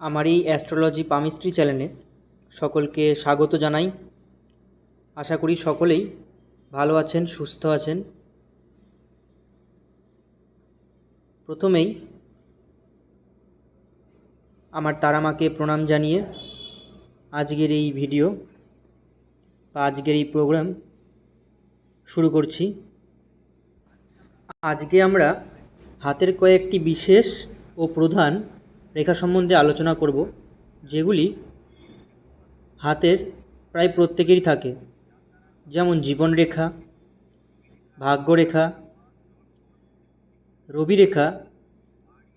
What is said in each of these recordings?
আমার এই astrology palmistry চ্যানেলে সকলকে স্বাগত জানাই। আশা করি সকলেই ভালো আছেন, সুস্থ আছেন। প্রথমেই আমার তারামাকে প্রণাম জানিয়ে আজকের এই ভিডিও বা আজকের এই প্রোগ্রাম শুরু করছি। আজকে আমরা হাতের কয়েকটি বিশেষ ও প্রধান রেখা সম্বন্ধে আলোচনা করব যেগুলি হাতের প্রায় প্রত্যেকেরই থাকে। যেমন জীবনরেখা ভাগ্যরেখা রবিরেখা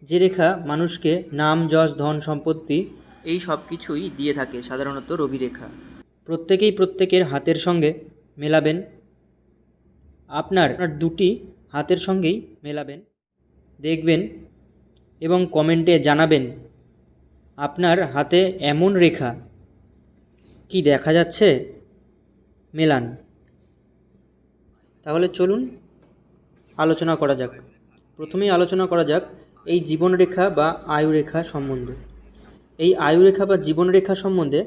যে রেখা মানুষকে নাম যশ ধন সম্পত্তি এই সব কিছুই দিয়ে থাকে সাধারণত রবিরেখা প্রত্যেকেই প্রত্যেকের হাতের সঙ্গে মেলাবেন। আপনার আপনার দুটি হাতের সঙ্গেই মেলাবেন। দেখবেন এবং কমেন্টে জানাবেন, আপনার হাতে এমন রেখা কি দেখা যাচ্ছে? মেলান। তাহলে চলুন আলোচনা করা যাক। প্রথমেই আলোচনা করা যাক এই জীবনরেখা বা আয়ুরেখা সম্বন্ধে। এই আয়ুরেখা বা জীবনরেখা সম্বন্ধে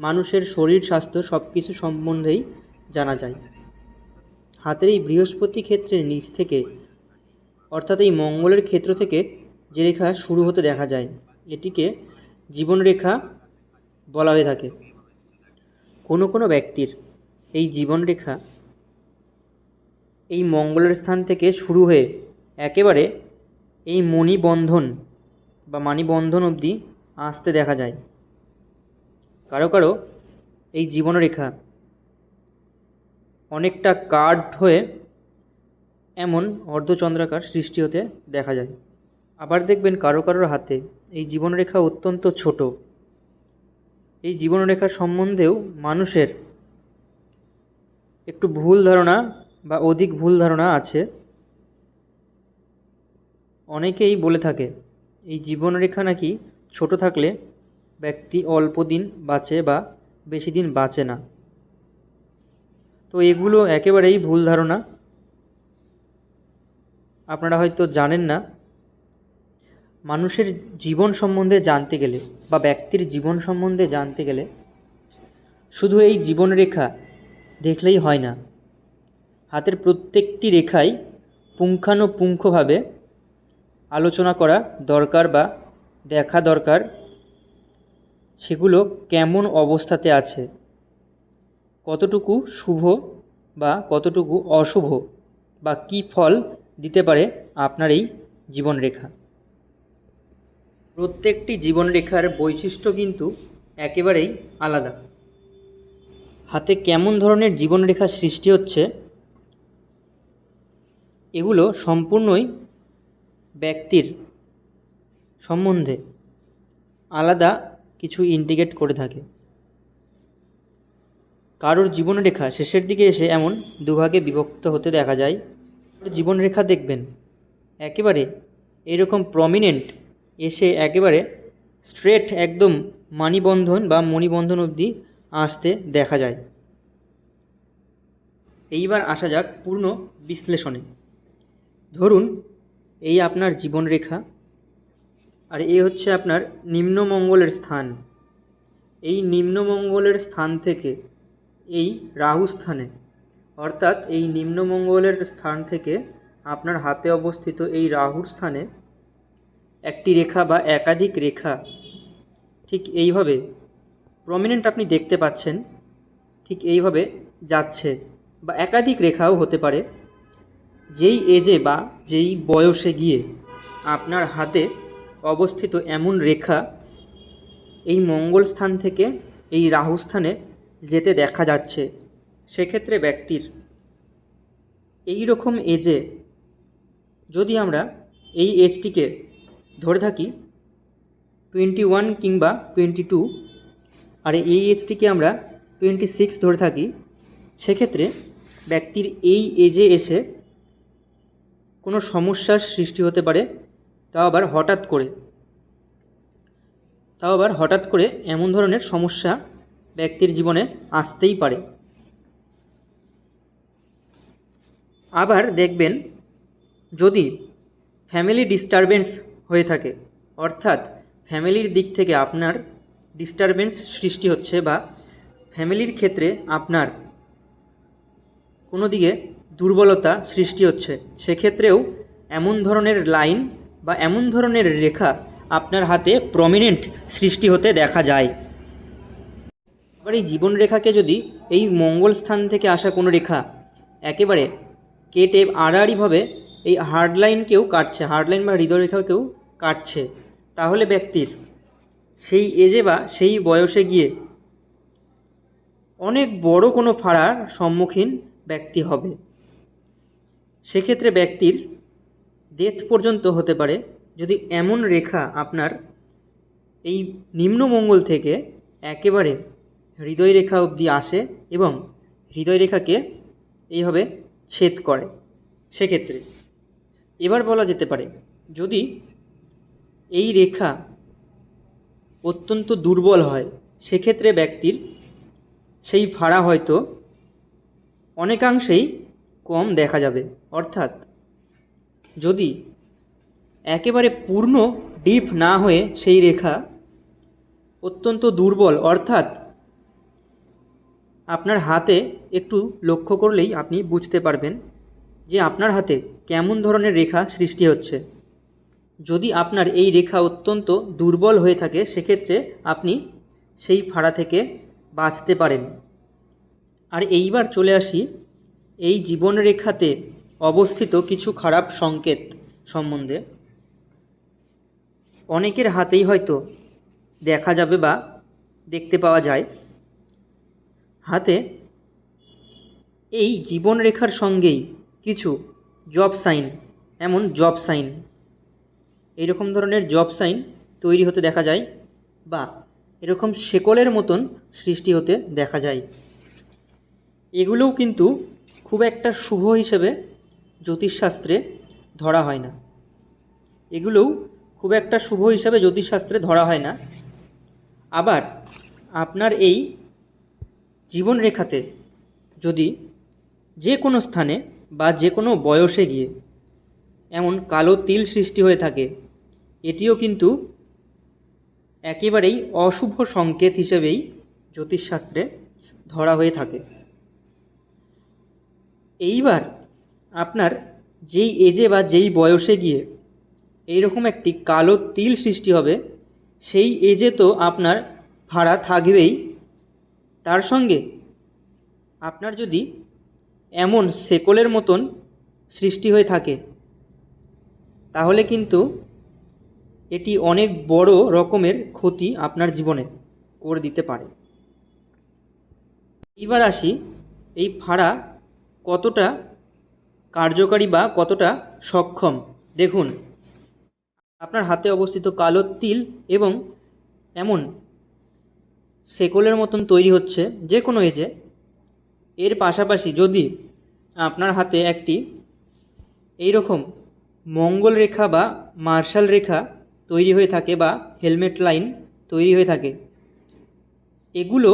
মানুষের শরীর, স্বাস্থ্য সব কিছু সম্বন্ধেই জানা যায়। হাতের এই বৃহস্পতি ক্ষেত্রের নিচ থেকে, অর্থাৎ এই মঙ্গলের ক্ষেত্র থেকে যে রেখা শুরু হতে দেখা যায়, এটিকে জীবনরেখা বলা হয়ে থাকে। কোনো কোনো ব্যক্তির এই জীবনরেখা এই মঙ্গলের স্থান থেকে শুরু হয়ে একেবারে এই মণিবন্ধন বা মানিবন্ধন অবধি আসতে দেখা যায়। কারও কারও এই জীবনরেখা অনেকটা কার্ড হয়ে এমন অর্ধচন্দ্রাকার সৃষ্টি হতে দেখা যায়। আবার দেখবেন কারও কারোর হাতে এই জীবনরেখা অত্যন্ত ছোট। এই জীবনরেখা সম্বন্ধেও মানুষের একটু ভুল ধারণা বা অধিক ভুল ধারণা আছে। অনেকেই বলে থাকে, এই জীবনরেখা নাকি ছোট থাকলে ব্যক্তি অল্প দিন বাঁচে বা বেশি দিন বাঁচে না। তো এগুলো একেবারেই ভুল ধারণা। আপনারা হয়তো জানেন না মানুষের জীবন সম্বন্ধে জানতে গেলে বা ব্যক্তির জীবন সম্বন্ধে জানতে গেলে শুধু এই জীবনরেখা দেখলেই হয় না। হাতের প্রত্যেকটি রেখাই পুঙ্খানুপুঙ্খভাবে আলোচনা করা দরকার বা দেখা দরকার, সেগুলো কেমন অবস্থাতে আছে, কতটুকু শুভ বা কতটুকু অশুভ বা কী ফল দিতে পারে আপনার এই জীবনরেখা প্রত্যেকটি জীবনরেখার বৈশিষ্ট্য কিন্তু একেবারেই আলাদা। হাতে কেমন ধরনের জীবনরেখা সৃষ্টি হচ্ছে, এগুলো সম্পূর্ণই ব্যক্তির সম্বন্ধে আলাদা কিছু ইন্ডিকেট করে থাকে। কারোর জীবনরেখা শেষের দিকে এসে এমন দুভাগে বিভক্ত হতে দেখা যায়। জীবনরেখা দেখবেন, একেবারে এরকম প্রমিনেন্ট এসে একেবারে স্ট্রেট একদম মানিবন্ধন বা মণিবন্ধন অবধি আসতে দেখা যায়। এইবার আসা যাক পূর্ণ বিশ্লেষণে। ধরুন, এই আপনার জীবনরেখা আর এ হচ্ছে আপনার নিম্নমঙ্গলের স্থান। এই নিম্নমঙ্গলের স্থান থেকে এই রাহু স্থানে, অর্থাৎ এই নিম্নমঙ্গলের স্থান থেকে আপনার হাতে অবস্থিত এই রাহুর স্থানে একটি রেখা বা একাধিক রেখা। ঠিক এইভাবে প্রমিনেন্ট আপনি দেখতে পাচ্ছেন, ঠিক এইভাবে যাচ্ছে বা একাধিক রেখাও হতে পারে। যেই এজে বা যেই বয়সে গিয়ে আপনার হাতে অবস্থিত এমন রেখা এই মঙ্গল স্থান থেকে এই রাহু স্থানে যেতে দেখা যাচ্ছে, সেক্ষেত্রে ব্যক্তির এই রকম এজে যদি আমরা এই এজটিকে ধরে থাকি টোয়েন্টি ওয়ান কিংবা টোয়েন্টি টু আর এই এজটিকে আমরা টোয়েন্টি সিক্স ধরে থাকি, সেক্ষেত্রে ব্যক্তির এই এজে এসে কোনো সমস্যার সৃষ্টি হতে পারে, তাও আবার হঠাৎ করে। তাও আবার হঠাৎ করে এমন ধরনের সমস্যা ব্যক্তির জীবনে আসতেই পারে। আবার দেখবেন যদি ফ্যামিলি ডিস্টারবেন্স হয়ে থাকে। অর্থাৎ ফ্যামিলির দিক থেকে আপনার ডিস্টারবেন্স সৃষ্টি হচ্ছে বা ফ্যামিলির ক্ষেত্রে আপনার কোনো দিকে দুর্বলতা সৃষ্টি হচ্ছে। সেক্ষেত্রেও এমন ধরনের লাইন বা এমন ধরনের রেখা আপনার হাতে প্রমিনেন্ট সৃষ্টি হতে দেখা যায়। এবার এই জীবনরেখাকে যদি এই মঙ্গল স্থান থেকে আসা কোনো রেখা একেবারে কেটে আড়াআড়িভাবে এই হার্ড লাইনকেও কাটছে হার্ড লাইন বা হৃদয়রেখাকেও কাটছে। তাহলে ব্যক্তির সেই এজে বা সেই বয়সে গিয়ে অনেক বড় কোনো ফাড়ার সম্মুখীন ব্যক্তি হবে। সেক্ষেত্রে ব্যক্তির ডেথ পর্যন্ত হতে পারে। যদি এমন রেখা আপনার এই নিম্নমঙ্গল থেকে একেবারে হৃদয় রেখা অবধি আসে এবং হৃদয় রেখাকে এইভাবে ছেদ করে, সেক্ষেত্রে। এবার বলা যেতে পারে, যদি এই রেখা অত্যন্ত দুর্বল হয়। সেক্ষেত্রে ব্যক্তির সেই ভাড়া হয়তো অনেকাংশেই কম দেখা যাবে। অর্থাৎ যদি একেবারে পূর্ণ ডিপ না হয়ে সেই রেখা অত্যন্ত দুর্বল, অর্থাৎ আপনার হাতে একটু লক্ষ্য করলেই আপনি বুঝতে পারবেন যে আপনার হাতে কেমন ধরনের রেখা সৃষ্টি হচ্ছে। যদি আপনার এই রেখা অত্যন্ত দুর্বল হয়ে থাকে, সেক্ষেত্রে আপনি সেই ফাড়া থেকে বাঁচতে পারেন। আর এইবার চলে আসি এই জীবনরেখাতে অবস্থিত কিছু খারাপ সংকেত সম্বন্ধে। অনেকের হাতেই হয়তো দেখা যাবে বা দেখতে পাওয়া যায়। হাতে এই জীবনরেখার সঙ্গেই কিছু জব সাইন, এমন জব সাইন এইরকম ধরনের জব সাইন তৈরি হতে দেখা যায় বা এরকম শেকলের মতন সৃষ্টি হতে দেখা যায়। এগুলোও কিন্তু খুব একটা শুভ হিসেবে জ্যোতিষশাস্ত্রে ধরা হয় না। এগুলোও খুব একটা শুভ হিসাবে জ্যোতিষশাস্ত্রে ধরা হয় না। আবার আপনার এই জীবনরেখাতে যদি যে কোনো স্থানে বা যে কোনো বয়সে গিয়ে এমন কালো তিল সৃষ্টি হয়ে থাকে এটিও কিন্তু একেবারেই অশুভ সংকেত হিসেবেই জ্যোতিষশাস্ত্রে ধরা হয়ে থাকে। এইবার আপনার যেই এজে বা যেই বয়সে গিয়ে এইরকম একটি কালো তিল সৃষ্টি হবে, সেই এজে তো আপনার ভাড়া থাকবেই। তার সঙ্গে আপনার যদি এমন শেকলের মতন সৃষ্টি হয়ে থাকে, তাহলে কিন্তু এটি অনেক বড় রকমের ক্ষতি আপনার জীবনে করে দিতে পারে। এবার আসি, এই ফাড়া কতটা কার্যকারী বা কতটা সক্ষম? দেখুন, আপনার হাতে অবস্থিত কালো তিল এবং এমন শেকলের মতন তৈরি হচ্ছে যে কোনো এজে। এর পাশাপাশি যদি আপনার হাতে একটি এইরকম মঙ্গল রেখা বা মার্শাল রেখা তৈরি হয়ে থাকে বা হেলমেট লাইন তৈরি হয়ে থাকে। এগুলো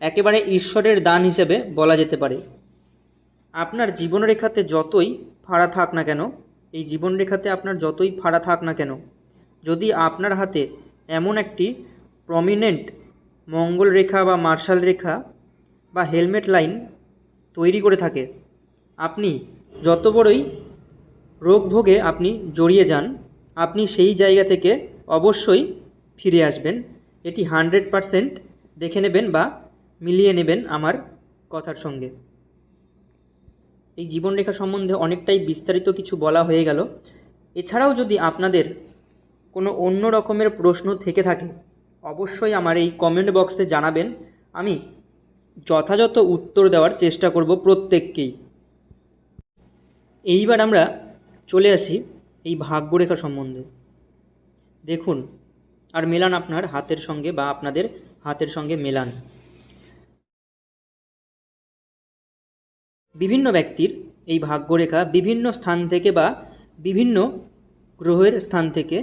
একেবারে ঈশ্বরের দান হিসেবে বলা যেতে পারে। আপনার জীবনরেখাতে যতই ফাড়া থাক না কেন, এই জীবনরেখাতে আপনার যতই ফাড়া থাক না কেন, যদি আপনার হাতে এমন একটি প্রমিনেন্ট মঙ্গল রেখা বা মার্শাল রেখা বা হেলমেট লাইন তৈরি করে থাকে, আপনি যত বড়ই রোগ ভোগে আপনি জড়িয়ে যান আপনি সেই জায়গা থেকে অবশ্যই ফিরে আসবেন। এটি হান্ড্রেড পারসেন্ট দেখে নেবেন বা মিলিয়ে নেবেন আমার কথার সঙ্গে। এই জীবনরেখা সম্বন্ধে অনেকটাই বিস্তারিত কিছু বলা হয়ে গেল। এছাড়াও যদি আপনাদের কোনো অন্য রকমের প্রশ্ন থেকে থাকে, অবশ্যই আমার এই কমেন্ট বক্সে জানাবেন। আমি যথাযথ উত্তর দেওয়ার চেষ্টা করব প্রত্যেককেই। এইবার আমরা চলে আসি এই ভাগ্যরেখা সম্বন্ধে। দেখুন, আর মেলান আপনার হাতের সঙ্গে বা আপনাদের হাতের সঙ্গে মেলান। বিভিন্ন ব্যক্তির এই ভাগ্যরেখা বিভিন্ন স্থান থেকে বা বিভিন্ন গ্রহের স্থান থেকে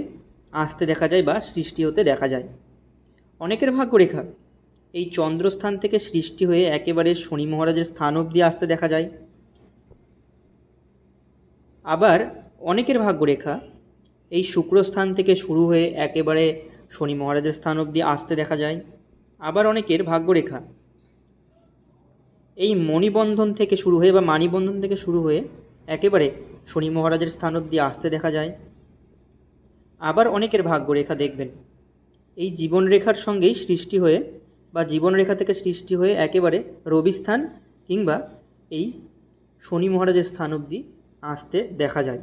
আসতে দেখা যায় বা সৃষ্টি হতে দেখা যায়। অনেকের ভাগ্যরেখা এই চন্দ্রস্থান থেকে সৃষ্টি হয়ে একেবারে শনি মহারাজের স্থান অবধি আসতে দেখা যায়। আবার অনেকের ভাগ্যরেখা, এই শুক্রস্থান থেকে শুরু হয়ে একেবারে শনি মহারাজের স্থান অবধি আসতে দেখা যায়। আবার অনেকের ভাগ্যরেখা, এই মণিবন্ধন থেকে শুরু হয়ে বা মানিবন্ধন থেকে শুরু হয়ে একেবারে শনি মহারাজের স্থান অবধি আসতে দেখা যায়। আবার অনেকের ভাগ্যরেখা দেখবেন, এই জীবনরেখার সঙ্গেই সৃষ্টি হয়ে বা জীবনরেখা থেকে সৃষ্টি হয়ে একেবারে রবি স্থান কিংবা এই শনি মহারাজের স্থান অবধি আসতে দেখা যায়।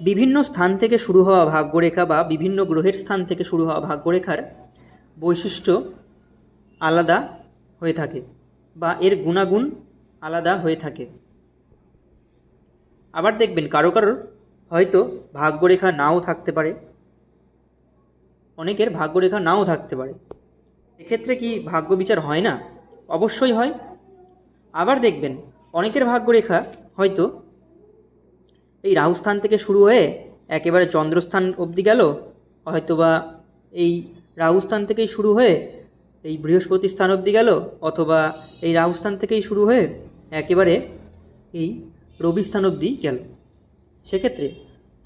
বিভিন্ন স্থান থেকে শুরু হওয়া ভাগ্যরেখা বা বিভিন্ন গ্রহের স্থান থেকে শুরু হওয়া ভাগ্যরেখার বৈশিষ্ট্য আলাদা হয়ে থাকে বা এর গুণাগুণ আলাদা হয়ে থাকে। আবার দেখবেন কারও কারোর হয়তো ভাগ্যরেখা নাও থাকতে পারে, অনেকের ভাগ্যরেখা নাও থাকতে পারে। এক্ষেত্রে কি ভাগ্য বিচার হয় না? অবশ্যই হয়। আবার দেখবেন অনেকের ভাগ্যরেখা হয়তো এই রাহুস্থান থেকে শুরু হয়ে একেবারে চন্দ্রস্থান অবধি গেল, হয়তোবা এই রাহুস্থান থেকেই শুরু হয়ে এই বৃহস্পতি স্থান অবধি গেল, অথবা এই রাহুস্থান থেকেই শুরু হয়ে একেবারে এই রবি স্থান অবধি গেল। সেক্ষেত্রে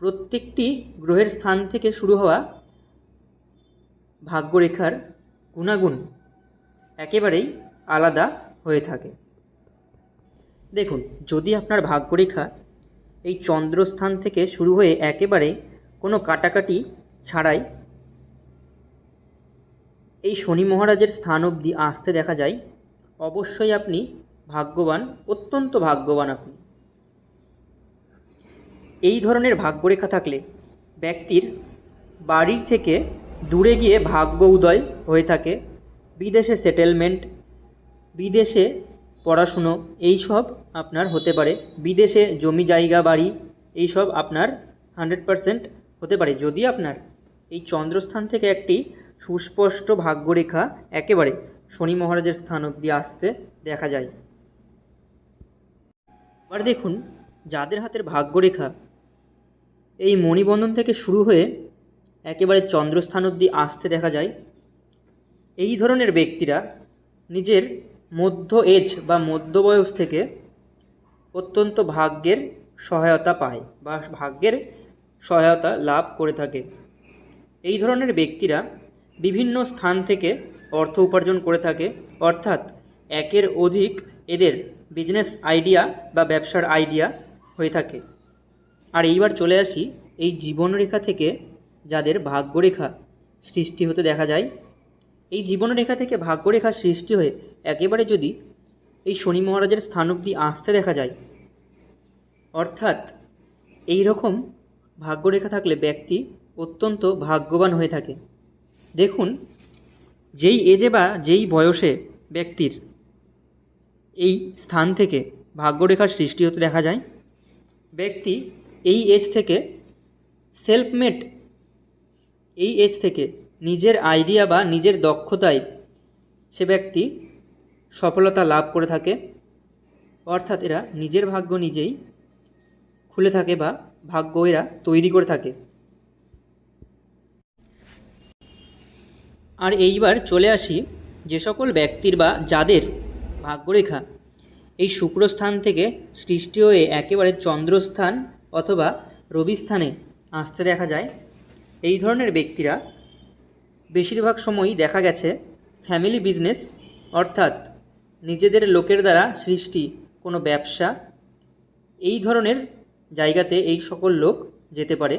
প্রত্যেকটি গ্রহের স্থান থেকে শুরু হওয়া ভাগ্যরেখার গুণাগুণ একেবারেই আলাদা হয়ে থাকে। দেখুন, যদি আপনার ভাগ্যরেখা এই চন্দ্রস্থান থেকে শুরু হয়ে একেবারে কোনো কাটাকাটি ছাড়াই এই শনি মহারাজের স্থান অবধি আসতে দেখা যায়। অবশ্যই আপনি ভাগ্যবান, অত্যন্ত ভাগ্যবান আপনি। এই ধরনের ভাগ্যরেখা থাকলে ব্যক্তির বাড়ির থেকে দূরে গিয়ে ভাগ্য উদয় হয়ে থাকে। বিদেশে সেটেলমেন্ট, বিদেশে পড়াশুনো, এই সব আপনার হতে পারে। বিদেশে জমি, জায়গা, বাড়ি এই সব আপনার হান্ড্রেড পারসেন্ট হতে পারে। যদি আপনার এই চন্দ্রস্থান থেকে একটি সুস্পষ্ট ভাগ্যরেখা একেবারে শনি মহারাজের স্থান অবধি আসতে দেখা যায়। এবার দেখুন, যাদের হাতের ভাগ্যরেখা এই মণিবন্ধন থেকে শুরু হয়ে একেবারে চন্দ্রস্থান অবধি আসতে দেখা যায়, এই ধরনের ব্যক্তিরা নিজের মধ্য এজ বা মধ্য বয়স থেকে অত্যন্ত ভাগ্যের সহায়তা পায় বা ভাগ্যের সহায়তা লাভ করে থাকে। এই ধরনের ব্যক্তিরা বিভিন্ন স্থান থেকে অর্থ উপার্জন করে থাকে, অর্থাৎ একের অধিক এদের বিজনেস আইডিয়া বা ব্যবসার আইডিয়া হয়ে থাকে। আর এইবার চলে আসি এই জীবনরেখা থেকে যাদের ভাগ্যরেখা সৃষ্টি হতে দেখা যায়। এই জীবনরেখা থেকে ভাগ্যরেখা সৃষ্টি হয়ে একেবারে যদি এই শনি মহারাজের স্থান অবধি আসতে দেখা যায়। অর্থাৎ এই রকম ভাগ্যরেখা থাকলে ব্যক্তি অত্যন্ত ভাগ্যবান হয়ে থাকে। দেখুন, যেই এজে বা যেই বয়সে ব্যক্তির এই স্থান থেকে ভাগ্যরেখার সৃষ্টি হতে দেখা যায়, ব্যক্তি এই এজ থেকে সেলফমেড এই এজ থেকে নিজের আইডিয়া বা নিজের দক্ষতায় সে ব্যক্তি সফলতা লাভ করে থাকে। অর্থাৎ এরা নিজের ভাগ্য নিজেই খুলে থাকে বা ভাগ্য এরা তৈরি করে থাকে। আর এইবার চলে আসি যে সকল ব্যক্তির বা যাদের ভাগ্যরেখা এই শুক্রস্থান থেকে সৃষ্টি হয়ে একেবারে চন্দ্রস্থান অথবা রবিস্থানে আসতে দেখা যায়। এই ধরনের ব্যক্তিরা বেশিরভাগ সময়ই দেখা গেছে ফ্যামিলি বিজনেস অর্থাৎ নিজেদের লোকের দ্বারা সৃষ্টি কোনো ব্যবসা, এই ধরনের জায়গাতে এই সকল লোক যেতে পারে।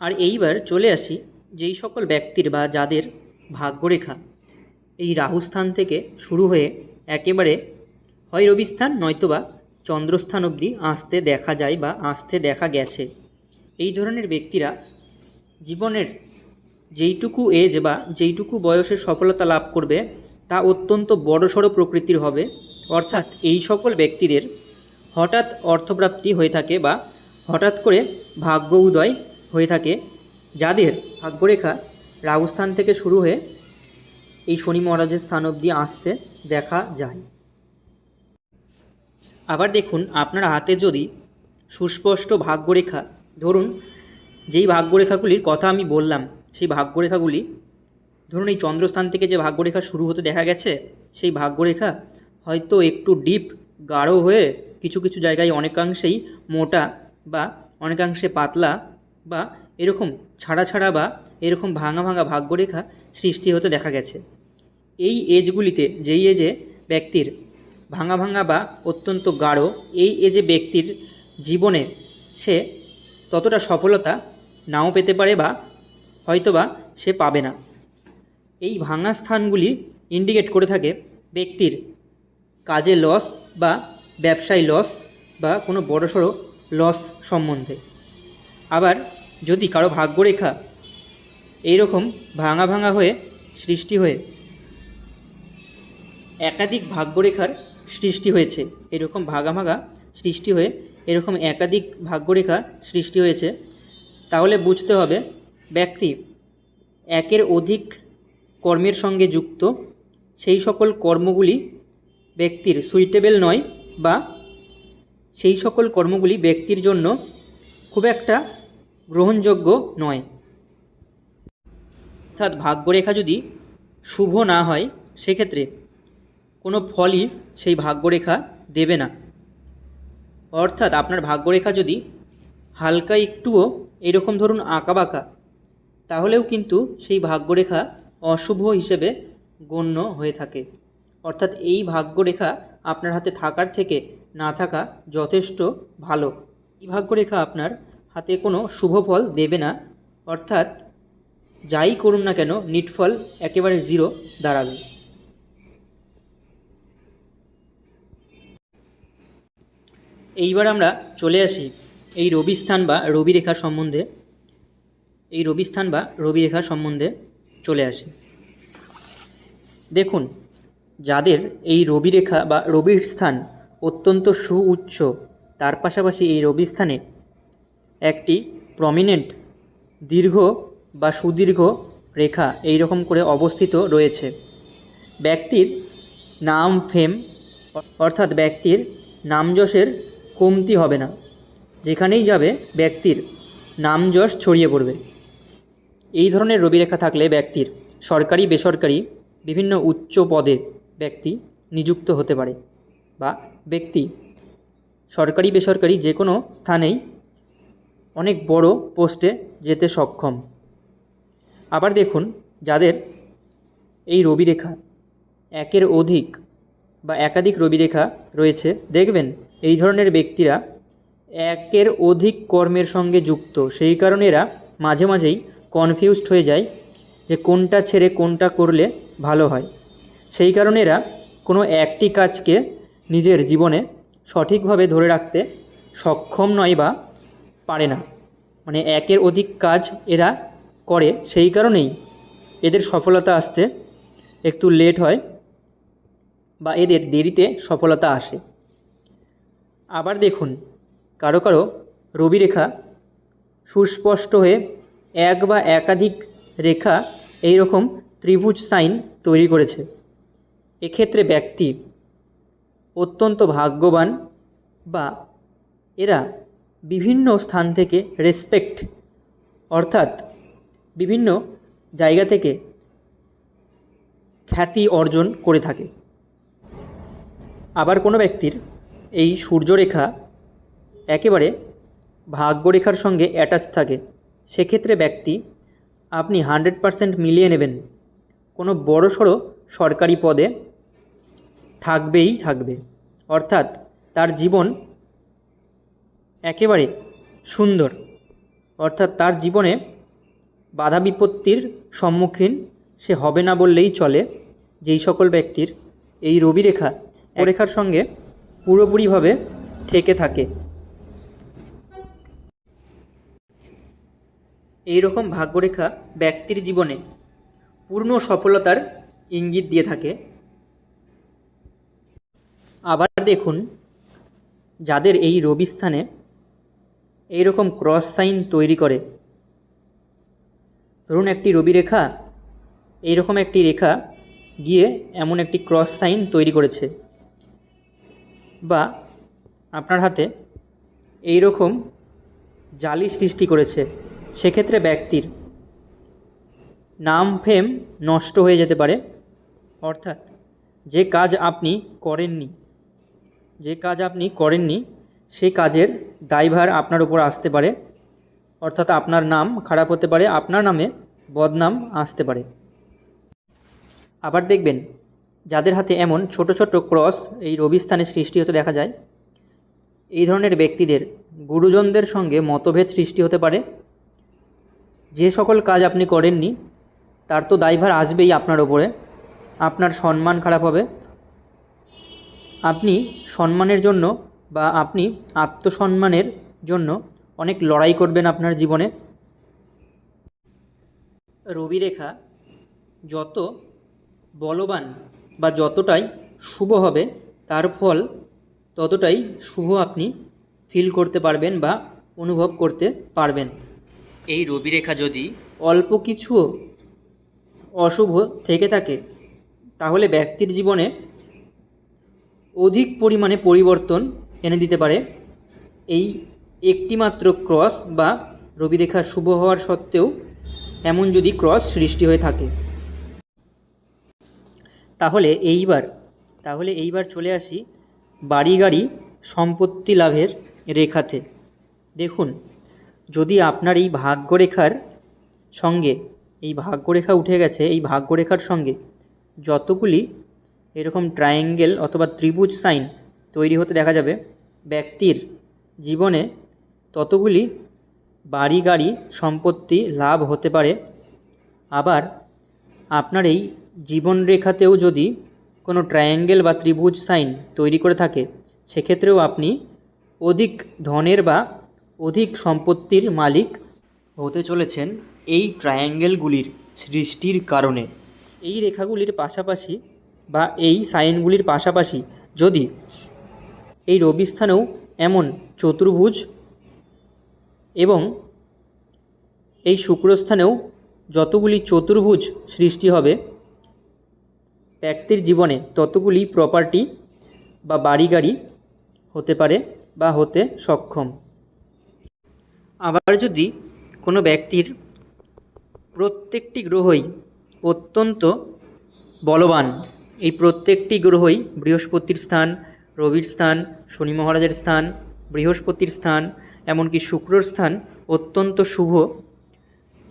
আর এইবার চলে আসি যেই সকল ব্যক্তির বা যাদের ভাগ্যরেখা এই রাহুস্থান থেকে শুরু হয়ে একেবারে হয় রবিস্থান নয়তোবা চন্দ্রস্থান অবধি আসতে দেখা যায় বা আসতে দেখা গেছে। এই ধরনের ব্যক্তিরা জীবনের যেইটুকু এজ বা যেইটুকু বয়সে সফলতা লাভ করবে, তা অত্যন্ত বড়সড় প্রকৃতির হবে। অর্থাৎ এই সকল ব্যক্তিদের হঠাৎ অর্থপ্রাপ্তি হয়ে থাকে বা হঠাৎ করে ভাগ্য উদয় হয়ে থাকে, যাদের ভাগ্যরেখা রাজস্থান থেকে শুরু হয়ে এই শনি মহারাজের স্থান অবধি আসতে দেখা যায়। আবার দেখুন, আপনার হাতে যদি সুস্পষ্ট ভাগ্যরেখা, ধরুন, যেই ভাগ্যরেখাগুলির কথা আমি বললাম সেই ভাগ্যরেখাগুলি, ধরুন এই চন্দ্রস্থান থেকে যে ভাগ্যরেখা শুরু হতে দেখা গেছে, সেই ভাগ্যরেখা হয়তো একটু ডিপ গাঢ় হয়ে কিছু কিছু জায়গায় অনেকাংশেই মোটা বা অনেকাংশে পাতলা বা এরকম ছাড়া ছাড়া বা এরকম ভাঙা ভাঙা ভাগ্যরেখা সৃষ্টি হতে দেখা গেছে। এই এজগুলিতে যেই এজে ব্যক্তির ভাঙা ভাঙা বা অত্যন্ত গাঢ়, এই এজে ব্যক্তির জীবনে সে ততটা সফলতা নাও পেতে পারে বা হয়তোবা সে পাবে না। এই ভাঙা স্থানগুলি ইন্ডিকেট করে থাকে ব্যক্তির কাজে লস বা ব্যবসায় লস বা কোনো বড়সড় লস সম্বন্ধে। আবার যদি কারও ভাগ্যরেখা এইরকম ভাঙা ভাঙা হয়ে সৃষ্টি হয়ে একাধিক ভাগ্যরেখার সৃষ্টি হয়েছে, এরকম ভাগা ভাগা সৃষ্টি হয়ে এরকম একাধিক ভাগ্যরেখা সৃষ্টি হয়েছে, তাহলে বুঝতে হবে ব্যক্তি একের অধিক কর্মের সঙ্গে যুক্ত, সেই সকল কর্মগুলি ব্যক্তির সুইটেবল নয় বা সেই সকল কর্মগুলি ব্যক্তির জন্য খুব একটা গ্রহণযোগ্য নয়। অর্থাৎ ভাগ্যরেখা যদি শুভ না হয়, সেক্ষেত্রে কোনো ফলই সেই ভাগ্যরেখা দেবে না। অর্থাৎ আপনার ভাগ্যরেখা যদি হালকা একটুও, এরকম ধরুন আঁকাবাঁকা তাহলেও কিন্তু সেই ভাগ্যরেখা অশুভ হিসেবে গণ্য হয়ে থাকে। অর্থাৎ এই ভাগ্যরেখা আপনার হাতে থাকার থেকে না থাকা যথেষ্ট ভালো। এই ভাগ্যরেখা আপনার হাতে কোনো শুভ ফল দেবে না। অর্থাৎ যাই করুন না কেন নিটফল একেবারে জিরো দাঁড়াবে। এইবার আমরা চলে আসি এই রবি স্থান বা রবি রেখা সম্বন্ধে। এই রবিস্থান বা রবি রেখা সম্বন্ধে চলে আসি। দেখুন, যাদের এই রবি রেখা বা রবির স্থান অত্যন্ত সুউচ্চ, তার পাশাপাশি এই রবি স্থানে একটি প্রমিনেন্ট দীর্ঘ বা সুদীর্ঘ রেখা এই রকম করে অবস্থিত রয়েছে। ব্যক্তির নাম ফেম, অর্থাৎ ব্যক্তির নামযশের কমতি হবে না। যেখানেই যাবে, ব্যক্তির নামযশ ছড়িয়ে পড়বে। এই ধরনের রবিরেখা থাকলে ব্যক্তির সরকারি, বেসরকারি বিভিন্ন উচ্চ পদে ব্যক্তি নিযুক্ত হতে পারে বা ব্যক্তি সরকারি, বেসরকারি যে কোনো স্থানেই অনেক বড় পোস্টে যেতে সক্ষম। আবার দেখুন, যাদের এই রবিরেখা একের অধিক বা একাধিক রবিরেখা রয়েছে, দেখবেন এই ধরনের ব্যক্তিরা একের অধিক কর্মের সঙ্গে যুক্ত। সেই কারণে এরা মাঝে মাঝেই কনফিউজড হয়ে যায় যে কোনটা ছেড়ে কোনটা করলে ভালো হয়। সেই কারণে এরা কোনো একটি কাজকে নিজের জীবনে সঠিকভাবে ধরে রাখতে সক্ষম নয় বা পারে না। মানে একের অধিক কাজ এরা করে, সেই কারণেই এদের সফলতা আসতে একটু লেট হয় বা এদের দেরিতে সফলতা আসে। আবার দেখুন, কারও কারও রবিরেখা সুস্পষ্ট হয়ে এক বা একাধিক রেখা এই রকম ত্রিভুজ সাইন তৈরি করেছে। এক্ষেত্রে ব্যক্তি অত্যন্ত ভাগ্যবান বা এরা বিভিন্ন স্থান থেকে রেসপেক্ট, অর্থাৎ বিভিন্ন জায়গা থেকে খ্যাতি অর্জন করে থাকে। আবার কোনো ব্যক্তির এই সূর্যরেখা একেবারে ভাগ্যরেখার সঙ্গে অ্যাটাচ থাকে। সেক্ষেত্রে ব্যক্তি, আপনি হান্ড্রেড পারসেন্ট মিলিয়ে নেবেন। কোনো বড় সড়ো সরকারি পদে থাকবেই থাকবে। অর্থাৎ তার জীবন একেবারে সুন্দর। অর্থাৎ তার জীবনে বাধা বিপত্তির সম্মুখীন সে হবে না বললেই চলে। যেই সকল ব্যক্তির এই রবিরেখা রেখার সঙ্গে পুরোপুরিভাবে থেকে থাকে। এই রকম ভাগ্যরেখা ব্যক্তির জীবনে পূর্ণ সফলতার ইঙ্গিত দিয়ে থাকে। আবার দেখুন, যাদের এই রবি স্থানে এই রকম ক্রস সাইন তৈরি করে, ধরুন একটি রবি রেখা, এইরকম একটি রেখা গিয়ে এমন একটি ক্রস সাইন তৈরি করেছে। বা আপনার হাতে এই রকম জালি সৃষ্টি করেছে। সেক্ষেত্রে ব্যক্তির নাম ফেম নষ্ট হয়ে যেতে পারে। অর্থাৎ যে কাজ আপনি করেননি, যে কাজ আপনি করেননি সে কাজের দায়ভার আপনার উপর আসতে পারে। অর্থাৎ আপনার নাম খারাপ হতে পারে, আপনার নামে বদনাম আসতে পারে। আবার দেখবেন, যাদের হাতে এমন ছোট ছোট ক্রস এই রবিস্থানে সৃষ্টি হতে দেখা যায়, এই ধরনের ব্যক্তিদের গুরুজনদের সঙ্গে মতভেদ সৃষ্টি হতে পারে। যে সকল কাজ আপনি করেননি, তার তো দায়ভার আসবেই আপনার ওপরে। আপনার সম্মান খারাপ হবে। আপনি সম্মানের জন্য বা আপনি আত্মসম্মানের জন্য অনেক লড়াই করবেন আপনার জীবনে। রবিরেখা, যত বলবান বা যতটাই শুভ হবে, তার ফল ততটাই শুভ আপনি ফিল করতে পারবেন বা অনুভব করতে পারবেন। এই রবিরেখা যদি অল্প কিছু অশুভ থেকে থাকে, তাহলে ব্যক্তির জীবনে অধিক পরিমাণে পরিবর্তন এনে দিতে পারে। এই একটিমাত্র ক্রস বা রবিরেখা শুভ হওয়ার সত্ত্বেও এমন যদি ক্রস সৃষ্টি হয়ে থাকে। তাহলে এইবার তাহলে এইবার চলে আসি বাড়ি গাড়ি সম্পত্তি লাভের রেখাতে। দেখুন যদি আপনার এই ভাগ্যরেখার সঙ্গে, এই ভাগ্যরেখা উঠে গেছে, এই ভাগ্যরেখার সঙ্গে যতগুলি এরকম ট্রায়াঙ্গেল অথবা ত্রিভুজ সাইন তৈরি হতে দেখা যাবে, ব্যক্তির জীবনে ততগুলি বাড়ি গাড়ি সম্পত্তি লাভ হতে পারে। আবার আপনার এই জীবনরেখাতেও যদি কোনো ট্রায়াঙ্গেল বা ত্রিভুজ সাইন তৈরি করে থাকে, সেক্ষেত্রেও আপনি অধিক ধনের বা অধিক সম্পত্তির মালিক হতে চলেছেন এই ট্রায়াঙ্গেলগুলির সৃষ্টির কারণে। এই রেখাগুলির পাশাপাশি বা এই সাইনগুলির পাশাপাশি যদি এই রবিস্থানেও এমন চতুর্ভুজ এবং এই শুক্রস্থানেও যতগুলি চতুর্ভুজ সৃষ্টি হবে, ব্যক্তির জীবনে ততগুলি প্রপার্টি বা বাড়ি গাড়ি হতে পারে বা হতে সক্ষম। আবার যদি কোনো ব্যক্তির প্রত্যেকটি গ্রহই অত্যন্ত বলবান, এই প্রত্যেকটি গ্রহই বৃহস্পতির স্থান, রবির স্থান, শনি মহারাজের স্থান, বৃহস্পতির স্থান, এমনকি শুক্রর স্থান অত্যন্ত শুভ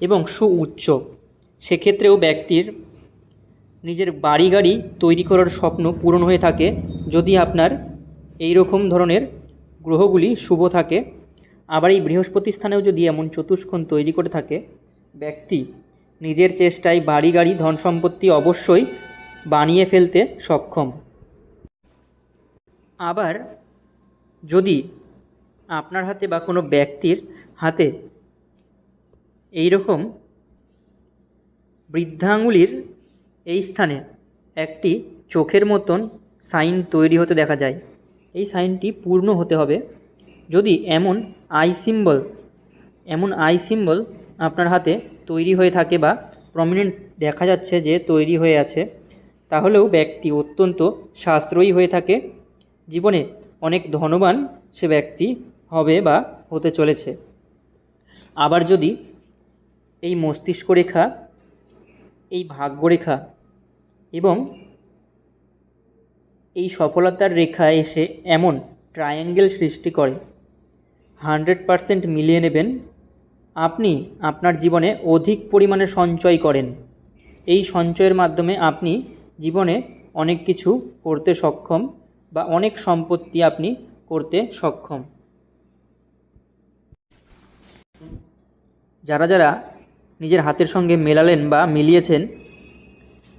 এবং সুউচ্চ। সেক্ষেত্রেও ব্যক্তির নিজের বাড়ি গাড়ি তৈরি করার স্বপ্ন পূরণ হয়ে থাকে যদি আপনার এই রকম ধরনের গ্রহগুলি শুভ থাকে। আবার এই বৃহস্পতি স্থানেও যদি এমন চতুষ্কোণ তৈরি করে থাকে, ব্যক্তি নিজের চেষ্টায় বাড়ি গাড়ি ধন সম্পত্তি অবশ্যই বানিয়ে ফেলতে সক্ষম। আবার যদি আপনার হাতে বা কোনো ব্যক্তির হাতে এই রকম বৃদ্ধাঙ্গুলির এই স্থানে একটি চোখের মতন সাইন তৈরি হতে দেখা যায়। এই সাইনটি পূর্ণ হতে হবে। যদি এমন আই সিম্বল, এমন আই সিম্বল আপনার হাতে তৈরি হয়ে থাকে বা প্রমিনেন্ট দেখা যাচ্ছে যে তৈরি হয়ে আছে, তাহলেও ব্যক্তি অত্যন্ত সাশ্রয়ী হয়ে থাকে। জীবনে অনেক ধনবান সে ব্যক্তি হবে বা হতে চলেছে। আবার যদি এই মস্তিষ্ক রেখা, এই ভাগ্যরেখা এবং এই সফলতার রেখা এসে এমন ট্রায়াঙ্গেল সৃষ্টি করে হান্ড্রেড পারসেন্ট মিলিয়ে নেবেন। আপনি আপনার জীবনে অধিক পরিমাণে সঞ্চয় করেন। এই সঞ্চয়ের মাধ্যমে আপনি জীবনে অনেক কিছু করতে সক্ষম বা অনেক সম্পত্তি আপনি করতে সক্ষম। যারা যারা নিজের হাতের সঙ্গে মেলালেন বা মিলিয়েছেন,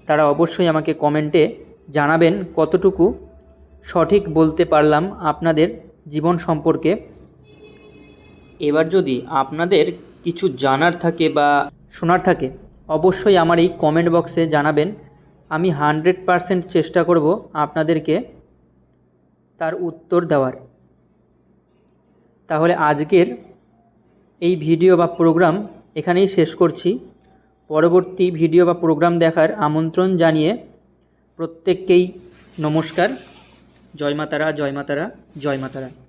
তারা অবশ্যই আমাকে কমেন্টে জানাবেন কতটুকু সঠিক বলতে পারলাম আপনাদের জীবন সম্পর্কে। এবার যদি আপনাদের কিছু জানার থাকে বা শোনার থাকে, অবশ্যই আমার এই কমেন্ট বক্সে জানাবেন। আমি হান্ড্রেড পারসেন্ট চেষ্টা করব আপনাদেরকে তার উত্তর দেওয়ার। তাহলে আজকের এই ভিডিও বা প্রোগ্রাম এখানেই শেষ করছি। পরবর্তী ভিডিও বা প্রোগ্রাম দেখার আমন্ত্রণ জানিয়ে প্রত্যেককেই নমস্কার। জয় মাতারা জয় মাতারা জয় মাতারা।